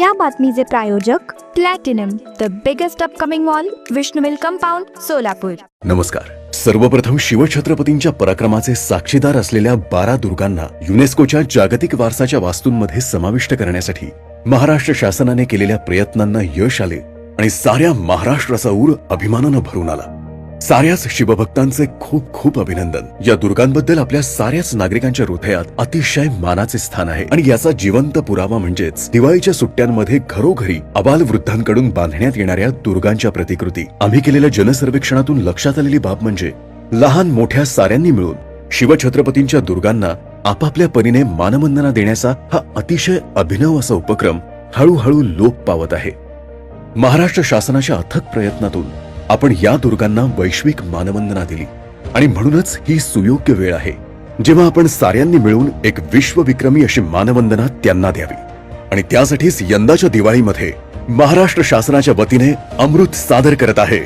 या बातमीचे प्रायोजक platinum the biggest upcoming mall विष्णुविल compound Solapur. नमस्कार. सर्वप्रथम शिवछत्रपतींच्या पराक्रमाचे साक्षीदार असलेल्या बारा दुर्गांना युनेस्कोच्या जागतिक वारसाच्या वास्तूंमध्ये समाविष्ट करण्यासाठी महाराष्ट्र शासनाने केलेल्या प्रयत्नांना यश आले आणि साऱ्या महाराष्ट्राचा ऊर अभिमानानं भरून आला. साऱ्याच शिवभक्तांचे खूप खूप अभिनंदन. या दुर्गांबद्दल आपल्या साऱ्याच नागरिकांच्या हृदयात अतिशय मानाचे स्थान आहे. आणि याचा जिवंत पुरावा म्हणजेच दिवाळीच्या सुट्ट्यांमध्ये घरोघरी अबाल वृद्धांकडून बांधण्यात येणाऱ्या दुर्गांच्या प्रतिकृती. आम्ही केलेल्या जनसर्वेक्षणातून लक्षात आलेली बाब म्हणजे लहान मोठ्या साऱ्यांनी मिळून शिवछत्रपतींच्या दुर्गांना आपापल्या परीने मानवंदना देण्याचा हा अतिशय अभिनव असा उपक्रम हळूहळू लोप पावत आहे. महाराष्ट्र शासनाच्या अथक प्रयत्नातून आपण या दुर्गांना वैश्विक मानवंदना दिली. आणि म्हणूनच ही सुयोग्य वेळ आहे जेव्हा आपण साऱ्यांनी मिळून एक विश्वविक्रमी अशी मानवंदना त्यांना द्यावी. आणि त्यासाठीच यंदाच्या दिवाळीमध्ये महाराष्ट्र शासनाच्या वतीने अमृत सादर करत आहे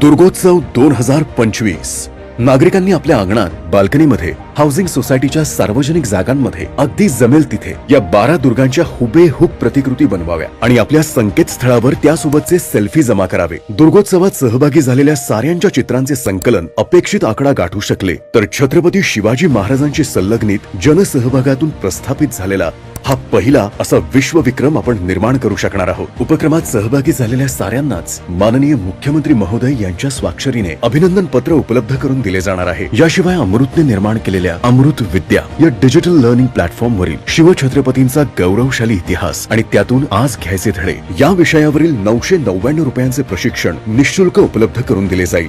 दुर्गोत्सव दोन हजार पंचवीस. नागरिकांनी आपल्या अंगणात बाल्कनीमध्ये हाऊसिंग सोसायटीच्या सार्वजनिक जागांमध्ये अगदी जमेल तिथे. या बारा दुर्गांच्या हुबेहूब प्रतिकृती बनवाव्या आणि आपल्या संकेतस्थळावर त्यासोबतचे सेल्फी जमा करावे. दुर्गोत्सवात सहभागी झालेल्या साऱ्यांच्या चित्रांचे संकलन अपेक्षित आकडा गाठू शकले तर छत्रपती शिवाजी महाराजांची संलग्नित जनसहभागातून प्रस्थापित झालेला हा पहिला असा विश्वविक्रम आपण निर्माण करू शकणार आहोत. उपक्रमात सहभागी झालेल्या साऱ्यांनाच माननीय मुख्यमंत्री महोदय यांच्या स्वाक्षरीने अभिनंदन पत्र उपलब्ध करून दिले जाणार आहे. याशिवाय अमृतने निर्माण केलेल्या अमृत विद्या या डिजिटल लर्निंग प्लॅटफॉर्म वरील शिवछत्रपतींचा गौरवशाली इतिहास आणि त्यातून आज घ्यायचे धडे या विषयावरील नऊशे नव्याण्णव रुपयांचे प्रशिक्षण निशुल्क उपलब्ध करून दिले जाईल.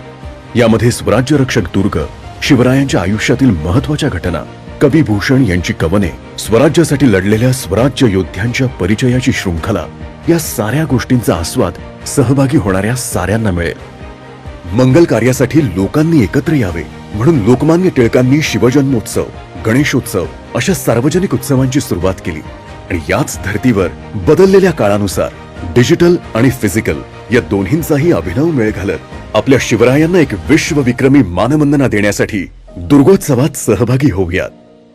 यामध्ये स्वराज्य रक्षक दुर्ग शिवरायांच्या आयुष्यातील महत्त्वाच्या घटना कवी भूषण यांची कवने स्वराज्यासाठी लढलेल्या स्वराज्य योद्ध्यांच्या परिचयाची शृंखला या साऱ्या गोष्टींचा आस्वाद सहभागी होणाऱ्या साऱ्यांना मिळेल. मंगल कार्यासाठी लोकांनी एकत्र यावे म्हणून लोकमान्य टिळकांनी शिवजन्मोत्सव गणेशोत्सव अशा सार्वजनिक उत्सवांची सुरुवात केली आणि याच धर्तीवर बदललेल्या काळानुसार डिजिटल आणि फिजिकल या दोन्हींचाही अभिनव मेळ घालत आपल्या शिवरायांना एक विश्वविक्रमी मानवंदना देण्यासाठी दुर्गोत्सवात सहभागी होऊयात.